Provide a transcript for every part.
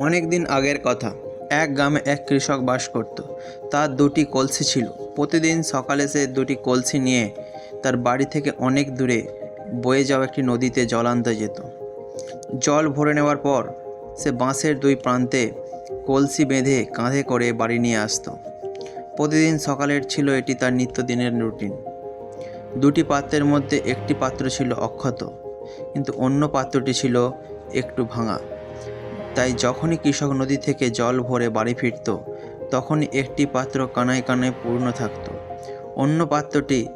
অনেক দিন আগের কথা। এক গ্রামে এক কৃষক বাস করত। তার দুটি কলসি ছিল। প্রতিদিন সকালে সে দুটি কলসি নিয়ে তার বাড়ি থেকে অনেক দূরে বয়ে যাওয়া একটি নদীতে জল আনতে যেত। জল ভরে নেওয়ার পর সে বাঁশের দুই প্রান্তে কলসি বেঁধে কাঁধে করে বাড়ি নিয়ে আসতো। প্রতিদিন সকালের ছিল এটি তার নিত্যদিনের রুটিন। দুটি পাত্রের মধ্যে একটি পাত্র ছিল অক্ষত, কিন্তু অন্য পাত্রটি ছিল একটু ভাঙা। তাই যখনই কৃষক নদী থেকে জল ভরে বাড়ি ফিরত, তখনই একটি পাত্র কানায় কানায় পূর্ণ থাকত। অন্য পাত্রটি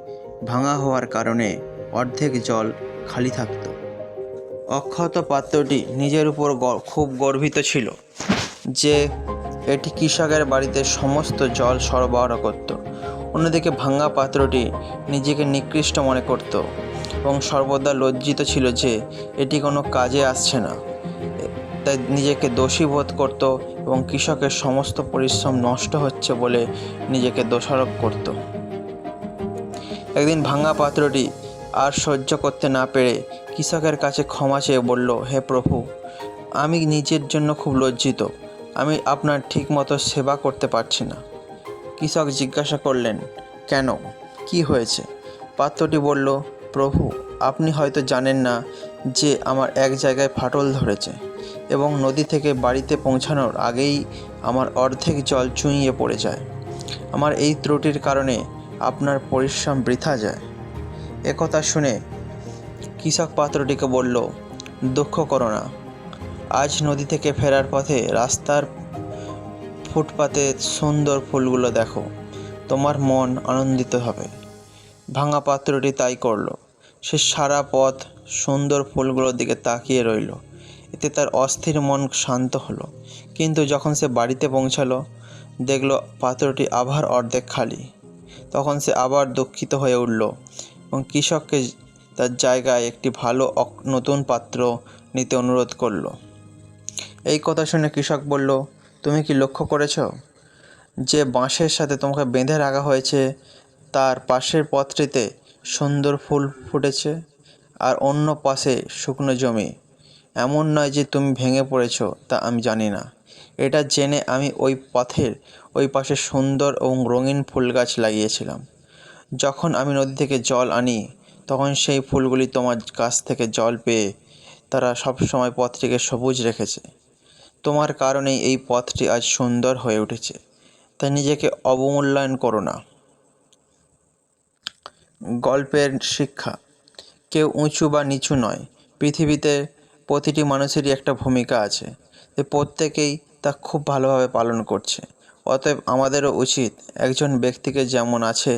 ভাঙা হওয়ার কারণে অর্ধেক জল খালি থাকত। অক্ষত পাত্রটি নিজের উপর খুব গর্বিত ছিল যে এটি কৃষকের বাড়িতে সমস্ত জল সরবরাহ করত। অন্যদিকে ভাঙা পাত্রটি নিজেকে নিকৃষ্ট মনে করত এবং সর্বদা লজ্জিত ছিল যে এটি কোনো কাজে আসছে না। তাই নিজেকে দোষী বোধ করত এবং কৃষকের সমস্ত পরিশ্রম নষ্ট হচ্ছে বলে নিজেকে দোষারোপ করত। একদিন ভাঙা পাত্রটি আর সহ্য করতে না পেরে কৃষকের কাছে ক্ষমা চেয়ে বলল, হে প্রভু, আমি নিজের জন্য খুব লজ্জিত। আমি আপনার ঠিকমতো সেবা করতে পারছি না। কৃষক জিজ্ঞাসা করলেন, কেন? কি হয়েছে? পাত্রটি বলল, প্রভু, আপনি হয়তো জানেন না যে আমার এক জায়গায় ফাটল ধরেছে। এবং নদী থেকে বাড়িতে পৌঁছানোর আগেই আমার অর্ধেক জল চুঁইয়ে পড়ে যায়। আমার এই ত্রুটির কারণে আপনার পরিশ্রম বৃথা যায়। একথা শুনে কৃষক পাত্রটিকে বলল, দুঃখ করো না। আজ নদী থেকে ফেরার পথে রাস্তার ফুটপাতে সুন্দর ফুলগুলো দেখো। তোমার মন আনন্দিত হবে। ভাঙা পাত্রটি তাই করল। সে সারা পথ সুন্দর ফুলগুলোর দিকে তাকিয়ে রইল। এতে তার অস্থির মন শান্ত হলো। কিন্তু যখন সে বাড়িতে পৌঁছালো, দেখল পাত্রটি আবার অর্ধেক খালি। তখন সে আবার দুঃখিত হয়ে উঠল এবং কৃষককে তার জায়গায় একটি ভালো নতুন পাত্র নিতে অনুরোধ করল। এই কথা শুনে কৃষক বলল, তুমি কি লক্ষ্য করেছ যে বাঁশের সাথে তোমাকে বেঁধে রাখা হয়েছে? তার পাশের পথটিতে সুন্দর ফুল ফুটেছে আর অন্য পাশে শুকনো জমি। এমন নয় যে তুমি ভেঙে পড়েছো, তা আমি জানি না। এটা জেনে আমি ওই পথের ওই পাশে সুন্দর এবং রঙিন ফুল গাছ লাগিয়েছিলাম। যখন আমি নদী থেকে জল আনি, তখন সেই ফুলগুলি তোমার কাছ থেকে জল পেয়ে তারা সবসময় পথটিকে সবুজ রেখেছে। তোমার কারণেই এই পথটি আজ সুন্দর হয়ে উঠেছে, তাই নিজেকে অবমূল্যায়ন করো না। গল্পের শিক্ষা, কেউ উঁচু বা নিচু নয়, পৃথিবীতে প্রতিটি মানুষেরই একটা ভূমিকা আছে। প্রত্যেকেই তা খুব ভালোভাবে পালন করছে। অতএব আমাদেরও উচিত একজন ব্যক্তিকে যেমন আছে,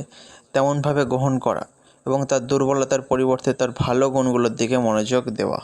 তেমনভাবে গ্রহণ করা এবং তার দুর্বলতার পরিবর্তে তার ভালো গুণগুলোর দিকে মনোযোগ দেওয়া।